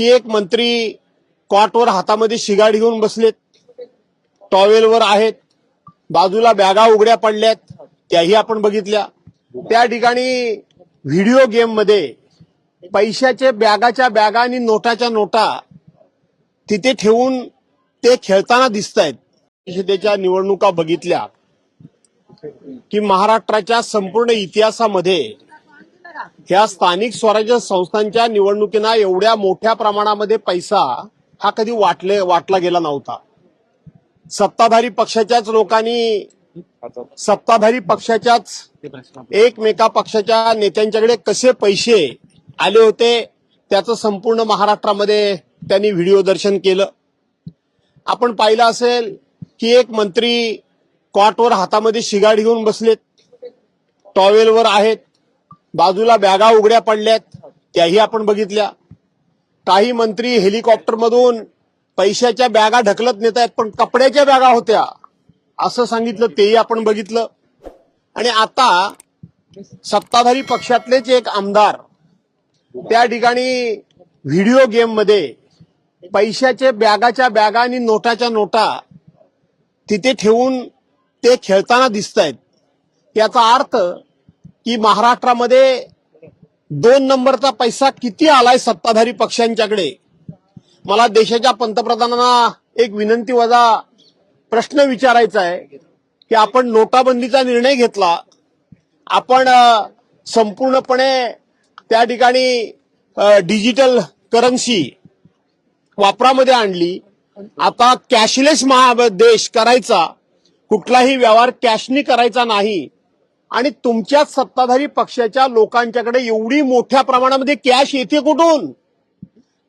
की एक मंत्री कॉटवर हातामध्ये शिगाड घेऊन बसलेत. टॉवेलवर आहेत. बाजूला बॅगा उघड्या पडल्यात. त्याही आपण बघितल्या. त्या ठिकाणी व्हिडिओ गेममध्ये पैशाचे बॅगाच्या बॅगा आणि नोटाच्या नोटा तिथे ठेवून ते खेळताना दिसत आहेत परिषदेच्या निवडणुका बघितल्या की महाराष्ट्राच्या संपूर्ण इतिहासामध्ये ह्या स्थानिक स्वराज्य संस्थांच्या निवडणुकीना एवढ्या मोठ्या प्रमाणामध्ये पैसा हा कधी वाटले वाटला गेला नव्हता. सत्ताधारी पक्षाच्याच लोकांनी सत्ताधारी पक्षाच्याच एकमेका पक्षाच्या नेत्यांच्याकडे कसे पैसे आले होते त्याचं संपूर्ण महाराष्ट्रामध्ये त्यांनी व्हिडिओ दर्शन केलं. आपण पाहिलं असेल की एक मंत्री कॉटवर हातामध्ये शिगाड घेऊन बसलेत. टॉवेलवर आहेत. बाजूला बॅगा उघड्या पडल्यात त्याही आपण बघितल्या. काही मंत्री हेलिकॉप्टरमधून पैशाच्या बॅगा ढकलत नेत आहेत पण कपड्याच्या बॅगा होत्या. असं सांगितलं तेही आपण बघितलं. आणि आता सत्ताधारी पक्षातलेच एक आमदार त्या ठिकाणी व्हिडिओ गेममध्ये पैशाचे बॅगाच्या बॅगा आणि नोटाच्या नोटा तिथे ठेवून ते खेळताना दिसत आहेत याचा अर्थ की महाराष्ट्रामध्ये दोन नंबरचा पैसा किती आलाय सत्ताधारी पक्षांच्याकडे? मला देशाच्या पंतप्रधानांना एक विनंती वजा प्रश्न विचारायचा आहे की आपण नोटाबंदीचा निर्णय घेतला आपण संपूर्णपणे त्या ठिकाणी डिजिटल करन्सी वापरामध्ये आणली. आता कॅशलेस महा देश करायचा कुठलाही व्यवहार कॅशनी करायचा नाही. आणि तुमच्याच सत्ताधारी पक्षाच्या लोकांच्याकडे एवढी मोठ्या प्रमाणामध्ये कॅश येते कुठून?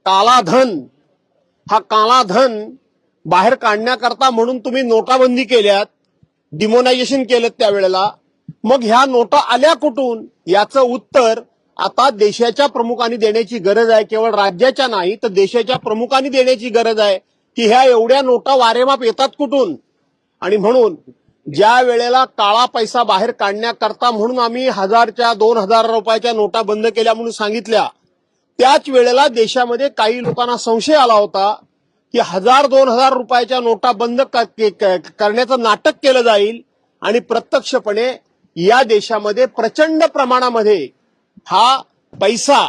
कालाधन हा कालाधन बाहेर काढण्याकरता म्हणून तुम्ही नोटाबंदी केल्यात डिमोनायझेशन केलं त्यावेळेला. मग ह्या नोटा आल्या कुठून? याचं उत्तर आता देशाच्या प्रमुखांनी देण्याची गरज आहे. केवळ राज्याच्या नाही तर देशाच्या प्रमुखांनी देण्याची गरज आहे. की ह्या एवढ्या नोटा वारेमाप येतात कुठून? आणि म्हणून ज्या वेळेला काळा पैसा बाहेर काढण्याकरता म्हणून आम्ही हजारच्या दोन हजार रुपयाच्या नोटा बंद केल्या म्हणून सांगितल्या त्याच वेळेला देशामध्ये काही लोकांना संशय आला होता की हजार दोन हजार रुपयाच्या नोटा बंद करण्याचं नाटक केलं जाईल आणि प्रत्यक्षपणे या देशामध्ये प्रचंड प्रमाणामध्ये हा पैसा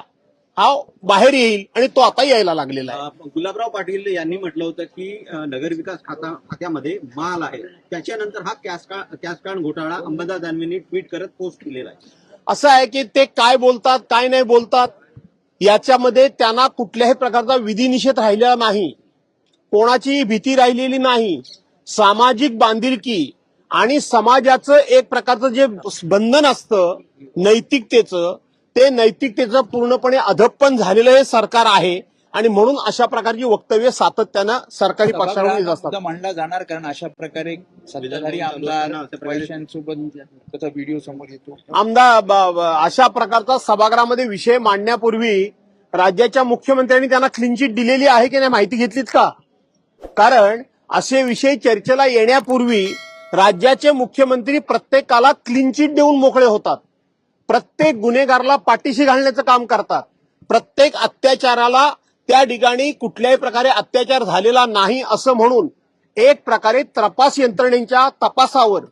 हा बाहेर येईल आणि तो आता यायला लागलेला आहे. गुलाबराव पाटील यांनी म्हटलं होतं की नगरविकास खाता खात्यामध्ये माल आहे. त्याच्यानंतर हा कॅश का कॅश कार्ड घोटाळा अंबादास ट्विट करत पोस्ट केलेला आहे. असं आहे की ते काय बोलतात काय नाही बोलतात याच्यामध्ये त्यांना कुठल्याही प्रकारचा विधिनिषेध राहिलेला नाही. कोणाची भीती राहिलेली नाही. सामाजिक बांधिलकी आणि समाजाचं एक प्रकारचं जे बंधन असतं नैतिकतेचं ते नैतिकतेचं पूर्णपणे अधप्पन झालेलं हे सरकार आहे. आणि म्हणून अशा प्रकारची वक्तव्य सातत्यानं सरकारी येत असतात. मांडला जाणार कारण अशा प्रकारे सत्ताधारी आमदार व्हिडिओ समोर येतो. आमदार अशा प्रकारचा सभागृहामध्ये विषय मांडण्यापूर्वी राज्याच्या मुख्यमंत्र्यांनी त्यांना क्लीन चिट दिलेली आहे की नाही माहिती घेतलीत का? कारण असे विषय चर्चेला येण्यापूर्वी राज्याचे मुख्यमंत्री प्रत्येकाला क्लीन चिट देऊन मोकळे होतात. प्रत्येक गुन्हेगारला पाठीशी घालण्याचं काम करतात. प्रत्येक अत्याचाराला त्या ठिकाणी कुठल्याही प्रकारे अत्याचार झालेला नाही असं म्हणून एक प्रकारे तपास यंत्रणेच्या तपासावर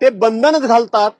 ते बंधनच घालतात.